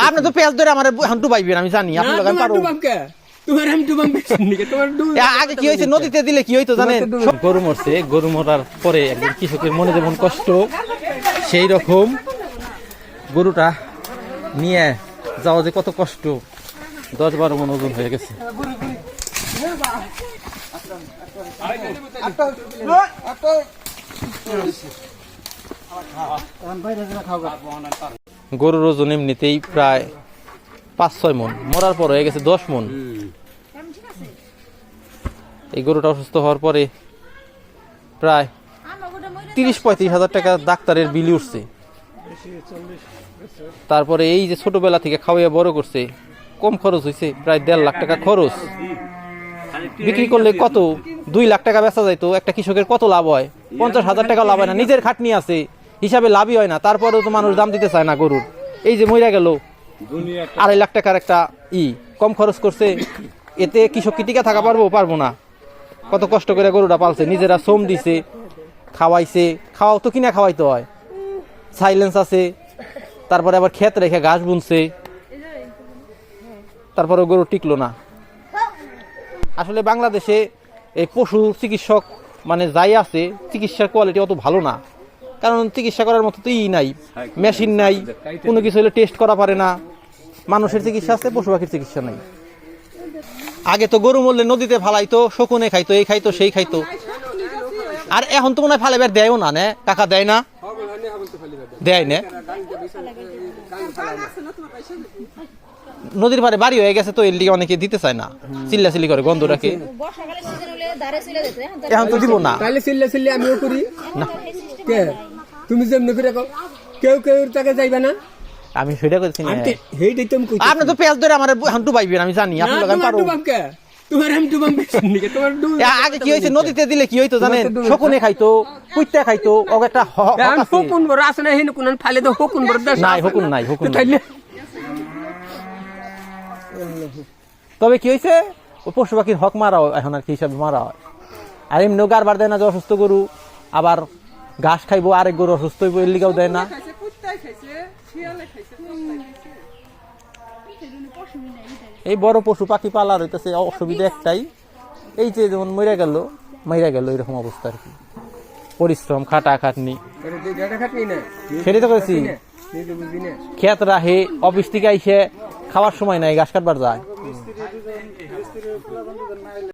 আপনি তো পেঁয়াজ ধরে আমার হান্টু পাইবেন আমি জানি আপনি লাগান পারো তোমার আমি ডুবাম নাকি তোমার ডুব এ, আগে কি হয়েছে নদীতে দিলে কি হইতো জানেন গরু মরছে গরু মরার পরে একজন কৃষকের মনে যেমন কষ্ট সেই রকম গরুটা নিয়ে যাওয়া যে কত কষ্ট দশ বারো মন ওজন হয়ে গেছে গরুর ওজন এমনিতেই প্রায় পাঁচ, ছয় মন মরার পর হয়ে গেছে দশ মন এই গরুটা অসুস্থ হওয়ার পরে প্রায় তিরিশ, পঁয়ত্রিশ হাজার টাকা ডাক্তারের বিলি উঠছে। তারপরে এই যে ছোটবেলা থেকে খাওয়াইয়া বড় করছে, কম খরচ হয়েছে প্রায় দেড় লাখ টাকা খরচ। বিক্রি করলে কত? দুই লাখ টাকা বেচা যাইতো, একটা কৃষকের কত লাভ হয়? পঞ্চাশ হাজার টাকা লাভ হয় না, নিজের খাটনি আছে। হিসাবে লাভই হয় না, তারপরেও তো মানুষ দাম দিতে চায় না গরুর। এই যে মইরা গেল, আড়াই লাখ টাকার একটা ই, কম খরচ করছে, এতে কৃষক কি টিকা থাকা পারব পারব না। কত কষ্ট করে গরুটা পালছে, নিজেরা শ্রম দিছে, খাওয়াইছে, খাওয়াও তো কিনা খাওয়াইতে হয়। সাইলেন্স আছে, তারপরে আবার ক্ষেত রেখে ঘাস বুনছে তারপরে গরু টিকলো না। আসলে বাংলাদেশে এই পশু চিকিৎসক মানে যাই আছে, চিকিৎসার কোয়ালিটি অত ভালো না। কারণ চিকিৎসা করার মতো তো ই নাই মেশিন নাই কোনো কিছু হলে টেস্ট করা পারে না। মানুষের চিকিৎসা আছে পশু পাখির চিকিৎসা নাই। আগে তো গরু মরলে নদীতে ফালাইতো শকুনে খাইতো এই খাইতো সেই খাইতো। আর এখন তো মনে হয় ফালাইবার দেয়ও না নে? কাকা দেয় না? দেয় না? নদীর পারে বাড়ি হয়ে গেছে তো এর লিগে অনেকে দিতে চায় না। চিল্লা চিল্লি করে গন্ধ চলে যেত এখন তো দিব না। তাহলে চিল্লা চিল্লে আমিও করি। না। কে? তুমি যেমনি করে কও, কেউ কেউ তাকে যাইবে না? আমি সেটা করছি না। তো হেইটাই আপনি তো ধরে আমার পাইবেন আমি জানি আপনি লাগান পারো। তোমার আমি ডুবাম তোমার আগে কি হয়েছে? নদীতে দিলে কি হইতো জানেন? তোমার তো ডুব- শকুনে খাইতো কুইত্তা খাইতো ও একটা হ- আছে। হুকুন বড় আছে না হেন কোন ফালে তো হুকুন বড় নাই, নাই, হুকুন তাইলে তবে কি হয়েছে পশু পাখির হক মারা হয় এখন আর কি হিসাবে মারা হয়। আর এমনিও গারবার দেয় না যে অসুস্থ গরু আবার ঘাস খাইবো আরেক গরু অসুস্থ হইব এর লিগাও দেয় না। এই বড় পশু পাখি পালার হইতেছে অসুবিধা একটাই। এই যে যেমন মরে গেল মরে গেল এরকম অবস্থা আর কি। পরিশ্রম খাটা খাটনি সেটাই তো করেছি ক্ষেত রাহে অফিস থেকে আইসে খাওয়ার সময় নাই ঘাস কাটবার যায়।